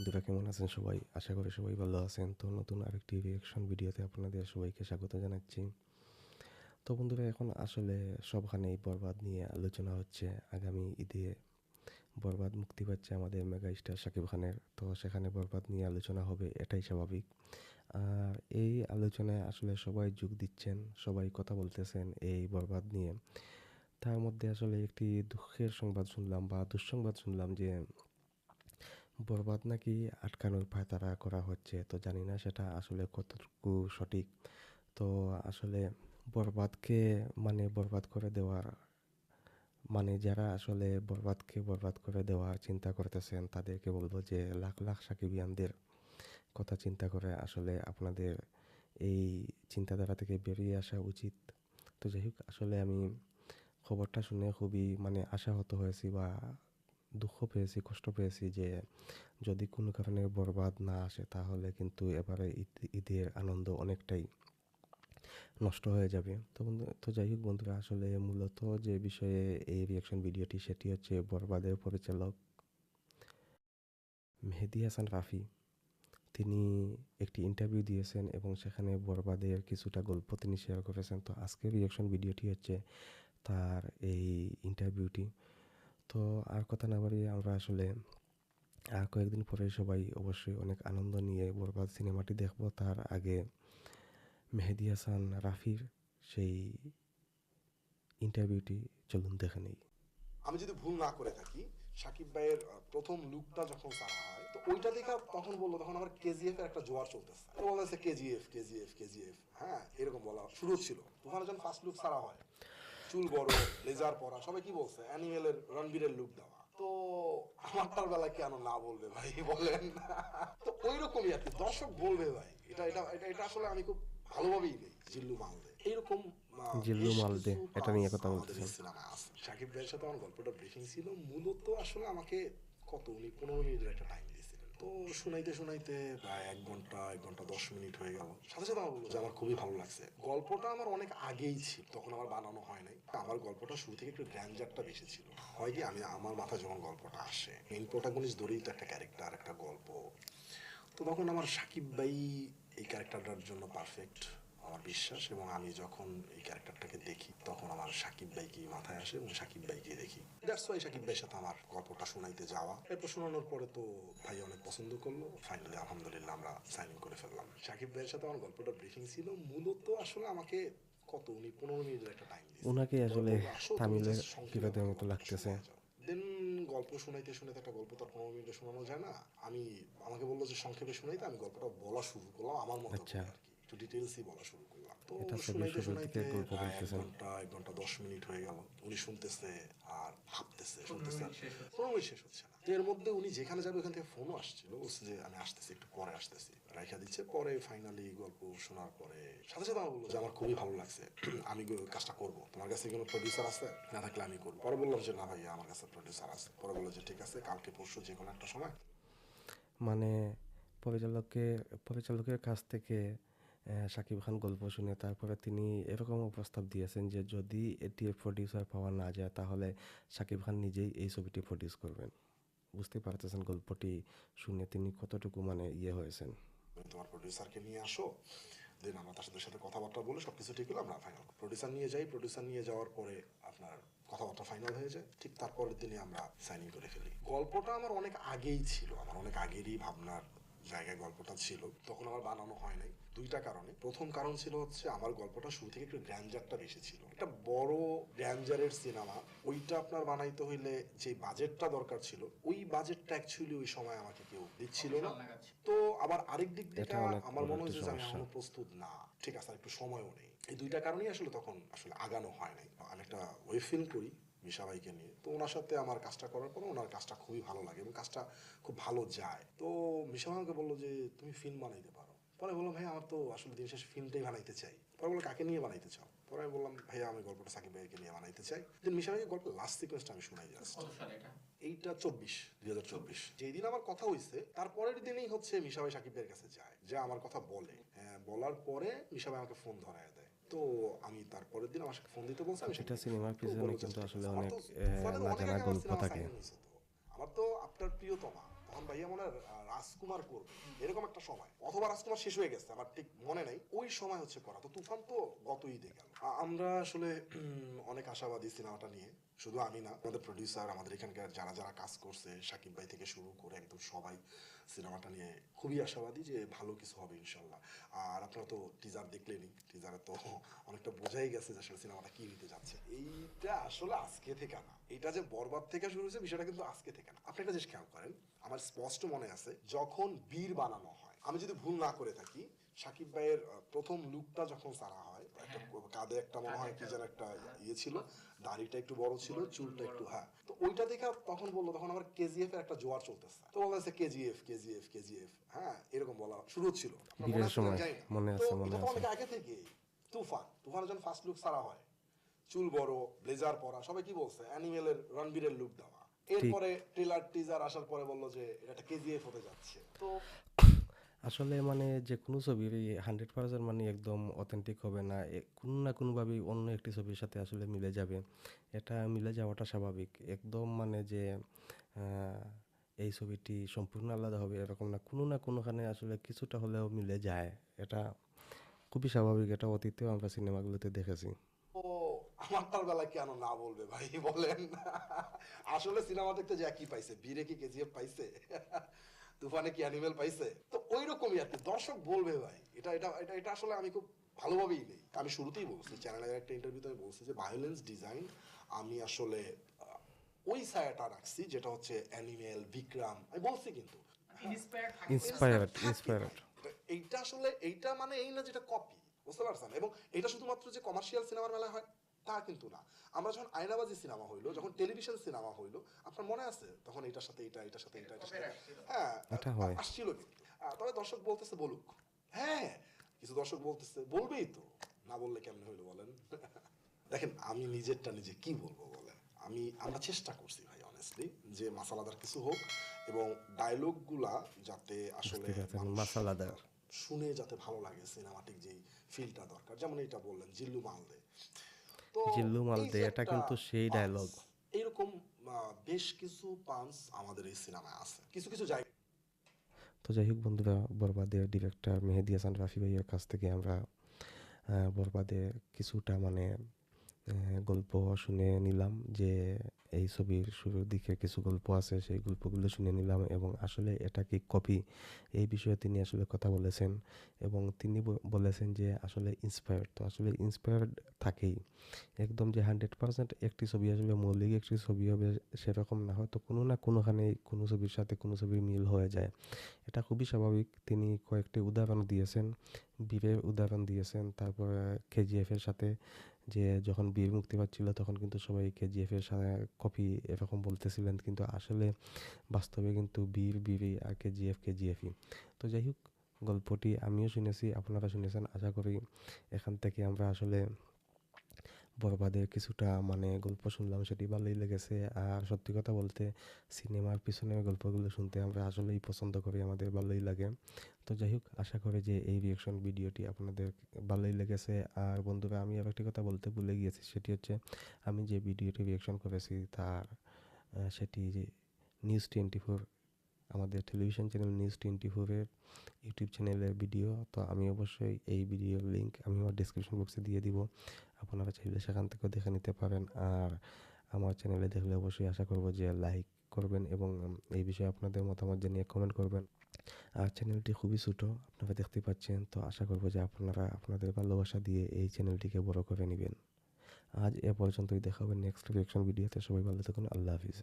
বন্ধুরা, কেমন আছেন সবাই? আশা করি সবাই ভালো আছেন। তো নতুন আরেকটি রিয়াকশন ভিডিওতে আপনাদের সবাইকে স্বাগত জানাচ্ছি। তো বন্ধুরা, এখন আসলে সবখানেই বরবাদ নিয়ে আলোচনা হচ্ছে আগামী ঈদে। বরবাদ মুক্তি পাচ্ছে আমাদের মেগা স্টার শাকিব খানের। তো সেখানে বরবাদ নিয়ে আলোচনা হবে, এটাই স্বাভাবিক। আর এই আলোচনায় আসলে সবাই যোগ দিচ্ছেন, সবাই কথা বলতেছেন এই বরবাদ নিয়ে। তার মধ্যে আসলে একটি দুঃখের সংবাদ শুনলাম বা দুঃসংবাদ শুনলাম যে বরবাদ নাকি আটকানোর পায়তারা করা হচ্ছে? তো জানি না সেটা আসলে কতটুকু সঠিক। তো আসলে বরবাদকে মানে বরবাদ করে দেওয়ার মানে যারা আসলে বরবাদকে বরবাদ করে দেওয়ার চিন্তা করতেছেন, তাদেরকে বলব যে লাখ লাখ সাকিবিয়ানদের কথা চিন্তা করে আসলে আপনাদের এই চিন্তাধারা থেকে বেরিয়ে আসা উচিত। তো যাই হোক, আসলে আমি খবরটা শুনে খুবই মানে আশাহত হয়েছি বা দুঃখ পেয়েছি, কষ্ট পেয়েছি যে যদি কোনো কারণে বরবাদ না আসে তাহলে কিন্তু এবারে ঈদ, ঈদের আনন্দ অনেকটাই নষ্ট হয়ে যাবে। তো বন্ধু, তো যাই হোক বন্ধুরা, আসলে মূলত যে বিষয়ে এই রিয়াকশন ভিডিওটি সেটি হচ্ছে বরবাদের পরিচালক মেহেদি হাসান রাফি। তিনি একটি ইন্টারভিউ দিয়েছেন এবং সেখানে বরবাদের কিছুটা গল্প তিনি শেয়ার করেছেন। তো আজকের রিয়াকশন ভিডিওটি হচ্ছে তার এই ইন্টারভিউটি তো আর কথা না বাড়িয়ে আমরা আসলে আর কয়েকদিন পরে সবাই অবশ্যই অনেক আনন্দ নিয়ে বরবাদ সিনেমাটি দেখব। তার আগে মেহেদি হাসান, রাফির সেই ইন্টারভিউটি চলুন দেখে নেই। আমি যদি ভুল না করে থাকি, সাকিব ভাইয়ের প্রথম লুকটা যখন সারা হয়, তো ওইটা দেখে তখন বলল, তখন আমার কেজিএফ এর একটা জোয়ার চলতেছে। তো বলতেছে কেজিএফ কেজিএফ কেজিএফ হ্যাঁ এরকম বলা, শুরু ছিল। ওখানে যখন ফার্স্ট লুক সারা হয় চুল বড় লেজার পরা সবাই কি বলছে? অ্যানিমেলের রণবীরের লুক দেওয়া। তো আমারটার বেলা কেন না বলবে ভাই বলেন তো ওই রকমই আর কি দর্শক বলবে ভাই। এটা এটা এটা এটা আসলে আমি খুব ভালোভাবেই নেই জিল্লু মালদে। এইরকম জিল্লু মালদে, এটা নিয়ে কথা সাকিব ভাইয়ের সাথে আমার গল্পটা ব্রিফিং ছিল মূলত আসলে আমাকে কত উনি পনেরো মিনিটের একটা টাইম তো শুনাইতে শুনাইতে প্রায় এক ঘণ্টা এক ঘণ্টা দশ মিনিট হয়ে গেল। সাথে সাথে আমার বলল যে আমার খুবই ভালো লাগছে। গল্পটা আমার অনেক আগেই ছিল, তখন আমার বানানো হয় নাই। আমার গল্পটা শুরু থেকে একটু গ্র্যান্ডারটা বেশি ছিল। হয় কি, আমি আমার মাথায় যখন গল্পটা আসে মেন প্রোটাগনিস্ট ধরেই তো একটা ক্যারেক্টার একটা গল্প। তো তখন আমার সাকিব ভাই এই ক্যারেক্টারটার জন্য পারফেক্ট আমার বিশ্বাস এবং আমি যখন এই ক্যারেক্টারটাকে দেখি তখন আমার সাকিব ভাইকে মাথায় আসে এবং সাকিব ভাইকে দেখি। দ্যাটস ওয়াই সাকিব ভাইয়ের সাথে আমার গল্পটা শোনাইতে যাওয়া। এরপর শোনানোর পরে তো ভাই অনেক পছন্দ করল। ফাইনালি আলহামদুলিল্লাহ আমরা সাইনিং করে ফেললাম। সাকিব ভাইয়ের সাথে আমার গল্পটা ব্রিফিং ছিল। মূলত আসলে আমাকে কত উনি পনেরো মিনিটের একটা টাইম ওনাকে আসলে তামিলের বিবাদের মতো লাগতেছে। দেন গল্প শোনাইতে শুনাইতে একটা গল্প তার পনেরো মিনিটে শোনানো যায় না। আমি আমাকে বলল যে সংক্ষেপে শোনাইতে আমি গল্পটা বলা শুরু করলাম আমার মতো আচ্ছা। আর কি। একটু ডিটেলসই বলা শুরু করলাম তো শুনাইতে শুনাইতে এক ঘণ্টা এক ঘণ্টা দশ মিনিট হয়ে গেল। উনি শুনতেছে আর ভাবতেছে শুনতেছে শেষ হচ্ছে না। এর মধ্যে উনি যেখানে যাবে ওখান থেকে ফোনও আসছিল। বলছে যে আমি আসতেছি একটু পরে আসতেছি। রাইখা দিচ্ছে। পরে ফাইনালি গল্প শোনার পরে সাথে সাথে আমার বলল যে আমার খুবই ভালো লাগছে। আমি কাজটা করব। তোমার কাছে কোনো প্রডিউসার আছে? না থাকলে আমি করব। পরে বললাম যে না ভাই আমার কাছে প্রডিউসার আছে। পরে বলল যে ঠিক আছে কালকে পরশু যে কোনো একটা সময়। মানে পরিচালকের পরিচালকের কাছ থেকে শাকিব খান গল্প শুনে তারপরে তিনি এরকমও প্রস্তাব দিয়েছেন যে যদি এটির প্রডিউসার পাওয়া না যায় তাহলে শাকিব খান নিজেই এই ছবিটি প্রডিউস করবেন। বুঝতে পারতেছেন গল্পটি শুনে তিনি কতটুকু মানে ইয়ে হয়েছেন। তুমি তোমার প্রডিউসারকে নিয়ে আসো দেন আমরা তার সাথে সাথে কথাবার্তা বলে সব কিছু ঠিক হলো, আমরা ফাইনাল প্রডিউসার নিয়ে যাই প্রডিউসার নিয়ে যাওয়ার পরে আপনার কথাবার্তা ফাইনাল হয়ে যায়। ঠিক তারপরের দিনে আমরা সাইনিং করে ফেলি। গল্পটা আমার অনেক আগেই ছিল, আমার অনেক আগেরই ভাবনার জায়গায় গল্পটা ছিল তখন আমার বানানো হয় নাই। দুইটা কারণে। প্রথম কারণ ছিল হচ্ছে আমার গল্পটা শুরু থেকে একটু গ্র্যান্ডারটা বেশি ছিল। একটা বড় গ্র্যান্ডারের সিনেমা ওইটা আপনার বানাইতে হইলে যে বাজেটটা দরকার ছিল ওই বাজেটটা অ্যাকচুয়ালি ওই সময় আমাকে কেউ দিচ্ছিল না। তো আবার আরেক দিক থেকে আমার মনে হয়েছে যে আমি এখনও প্রস্তুত না। ঠিক আছে আর একটু সময়ও নেই। এই দুইটা কারণেই আসলে তখন আসলে আগানো হয় নাই। আমি একটা ওয়েব ফিল্ম করি। মিশা ভাইকে নিয়ে। তো ওনার সাথে আমার কাজটা করার পরে ওনার কাজটা খুবই ভালো লাগে এবং কাজটা খুব ভালো যায়। তো মিশা আমাকে বলল যে তুমি ফিল্ম বানাইতে পারো। পরে বললাম ভাই আমার তো আসলে দিন শেষে ফিল্মটাই বানাইতে চাই। পরে বলল কাকে নিয়ে বানাইতে চাও? পরে আমি বললাম ভাইয়া আমি গল্পটা সাকিব ভাইকে নিয়ে বানাইতে চাই। দেন মিশা ভাইকে গল্পের লাস্ট সিকোয়েন্সটা আমি শুনাই জাস্ট এইটা চব্বিশ দুই হাজার চব্বিশ। যেই দিন আমার কথা হয়েছে তারপরের দিনেই হচ্ছে মিশা ভাই সাকিবের কাছে যায় যে আমার কথা বলে। হ্যাঁ, বলার পরে মিশা ভাই আমাকে ফোন ধরায় দেয়। তো আমি তারপরের দিন আমার সাথে ফোন দিতে বলছে আমি সেটা- সিনেমার পিছনে কিন্তু আসলে অনেক গল্প থাকে। আমার তো আপনার প্রিয়তমা তখন ভাইয়া মনে হয় রাজকুমার করবে। এরকম একটা সময়। অথবা রাজকুমার শেষ হয়ে গেছে আমার ঠিক মনে নাই। ওই সময় হচ্ছে করা। তো তুফান তো গত ঈদে গেল। আমরা আসলে অনেক আশাবাদী সিনেমাটা নিয়ে। শুধু আমি না, আমাদের প্রডিউসার আমাদের এখানকার যারা যারা কাজ করছে, সাকিব ভাই থেকে শুরু করে একদম সবাই সিনেমাটা নিয়ে খুবই আশাবাদী যে ভালো কিছু হবে ইনশাল্লাহ। আর আপনারা তো টিজার দেখলেনই টিজারে তো অনেকটা বোঝাই গেছে যে আসলে সিনেমাটা কি নিতে যাচ্ছে। এইটা আসলে আজকে থেকে না, এটা যে বরবাদ থেকে শুরু হয়েছে বিষয়টা কিন্তু আজকে থেকে না। আপনি একটা জিনিস খেয়াল করেন, আমার স্পষ্ট মনে আছে, যখন বীর বানানো হয়, আমি যদি ভুল না করে থাকি, সাকিব ভাইয়ের প্রথম লুকটা যখন সারা হয় একটা কাঁধে একটা মনে হয় কি যেন একটা ইয়ে ছিল দাড়িটা একটু বড় ছিল চুলটা একটু হ্যাঁ। তো ওইটা দেখে তখন বলল তখন আমার কেজিএফ এর একটা জোয়ার চলতেছে। তো বলতেছে কেজিএফ কেজিএফ কেজিএফ হ্যাঁ এরকম বলা শুরু হচ্ছিল মনে আছে। মনে আছে, আগে থেকে তুফান তুফানের যখন ফার্স্ট লুক সারা হয়। চুল বড় ব্লেজার পরা সবাই কি বলছে? অ্যানিমেলের রণবীরের লুক দেওয়া। এরপরে ট্রেলার টিজার আসার পরে বলল যে এটা কেজিএফ হতে যাচ্ছে। তো আসলে মানে যে কোনো ছবির হান্ড্রেড পার্সেন্ট মানে একদম অথেন্টিক হবে না। কোনো না কোনোভাবেই অন্য একটি ছবির সাথে আসলে মিলে যাবে। এটা মিলে যাওয়াটা স্বাভাবিক। একদম মানে যে এই ছবিটি সম্পূর্ণ আলাদা হবে এরকম না। কোনো না কোনোখানে আসলে কিছুটা হলেও মিলে যায়। এটা খুবই স্বাভাবিক। এটা অতীতেও আমরা সিনেমাগুলোতে দেখেছি। ও আমারটার বেলা কেন না বলবে ভাই, বলেন আসলে সিনেমা দেখতে যে একই পাইছে? বীরে কি কেজিএফ পাইছে? তুফানে কি অ্যানিমেল পাইছে? তো ওই রকমই আর কি দর্শক বলবে ভাই। এটা এটা এটা এটা আসলে আমি খুব ভালোভাবেই নেই। আমি শুরুতেই বলছি চ্যানেলের একটা ইন্টারভিউতে আমি বলছি যে ভায়োলেন্স ডিজাইন আমি আসলে ওই ছায়াটা রাখছি যেটা হচ্ছে অ্যানিমেল বিক্রাম আমি বলছি কিন্তু। ইন্সপায়ার্ড ইন্সপায়ার্ড এইটা আসলে এইটা মানে এই না যেটা কপি বুঝতে পারছেন? এবং এটা শুধুমাত্র যে কমার্শিয়াল সিনেমার মেলা হয় তা কিন্তু না। আমরা যখন আয়নাবাজি সিনেমা হইল যখন টেলিভিশন সিনেমা হইল আপনার মনে আছে তখন এটার সাথে এটা এটার সাথে এটা এটার সাথে হ্যাঁ এটা আসছিল কিন্তু। তবে দর্শক বলতেছে বলুক। হ্যাঁ কিছু দর্শক বলতেছে বলবেই তো। না বললে কেমন হইল বলেন? দেখেন আমি নিজেরটা নিজে কি বলব বলে আমি আমরা চেষ্টা করছি ভাই অনেস্টলি যে মাসালাদার কিছু হোক এবং ডায়লগগুলা যাতে আসলে মাসালাদার। শুনে যাতে ভালো লাগে সিনেমাটিক যেই ফিলটা দরকার। যেমন এটা বললেন জিল্লু মালদে। তো জিল্লু মালদে, এটা কিন্তু সেই। এইরকম আহ, বেশ কিছু পাঞ্চ আমাদের এই সিনেমায় আছে। কিছু কিছু জায়গা তো যাই হোক বন্ধুরা বরবাদের ডিরেক্টর মেহেদি হাসান রাফি ভাইয়ের কাছ থেকে আমরা বরবাদে কিছুটা মানে গল্প শুনে নিলাম যে এই ছবির শুরুর দিকে কিছু গল্প আছে, সেই গল্পগুলো শুনে নিলাম এবং আসলে এটা কি কপি? এই বিষয়ে তিনি আসলে কথা বলেছেন এবং তিনি বলেছেন যে আসলে ইন্সপায়ার্ড তো আসলে ইন্সপায়ার্ড থাকেই। একদম যে হান্ড্রেড পার্সেন্ট একটি ছবি আসবে মৌলিক একটি ছবি হবে সেরকম না, হয়তো কোনো না কোনোখানে কোনো ছবির সাথে কোনো ছবির মিল হয়ে যায়। এটা খুবই স্বাভাবিক। তিনি কয়েকটি উদাহরণ দিয়েছেন বীরের উদাহরণ দিয়েছেন, তারপরে কেজিএফের সাথে যে যখন বীর মুক্তি পাচ্ছিল তখন কিন্তু সবাই কেজিএফের সাথে কপি এরকম বলতেছিলেন। কিন্তু আসলে বাস্তবে কিন্তু বীর বীরই আর কেজিএফ কেজিএফই তো যাই হোক, গল্পটি আমিও শুনেছি, আপনারা শুনেছেন। আশা করি এখান থেকে আমরা আসলে বরবাদের কিছুটা মানে গল্প শুনলাম, সেটি ভালোই লেগেছে। আর সত্যি কথা বলতে, সিনেমার পিছনের গল্পগুলো শুনতে আমরা আসলেই পছন্দ করি, আমাদের ভালোই লাগে। তো যাই হোক, আশা করি যে এই রিয়েকশন ভিডিওটি আপনাদের ভালোই লেগেছে। আর বন্ধুরা, আমি আর একটি কথা বলতে ভুলে গিয়েছি, সেটি হচ্ছে, আমি যে ভিডিওটি রিয়েকশন করেছি, তার সেটি নিউজ টোয়েন্টি ফোর আমাদের টেলিভিশন চ্যানেল নিউজ টোয়েন্টি ফোরের ইউটিউব চ্যানেলের ভিডিও তো আমি অবশ্যই এই ভিডিওর লিঙ্ক আমি আমার ডিসক্রিপশন বক্সে দিয়ে দিব। আপনারা চাইলে সেখান থেকেও দেখে নিতে পারেন। আর আমার চ্যানেলে দেখলে অবশ্যই আশা করব যে লাইক করবেন এবং এই বিষয়ে আপনাদের মতামত জানিয়ে কমেন্ট করবেন। আর চ্যানেলটি খুবই ছোটো, আপনারা দেখতে পাচ্ছেন, তো আশা করব যে আপনারা আপনাদের ভালোবাসা দিয়ে এই চ্যানেলটিকে বড় করে নেবেন। আজ এ পর্যন্তই, দেখা হবে নেক্সট রিয়াকশন ভিডিওতে সবাই ভালো থাকুন, আল্লাহ হাফিজ।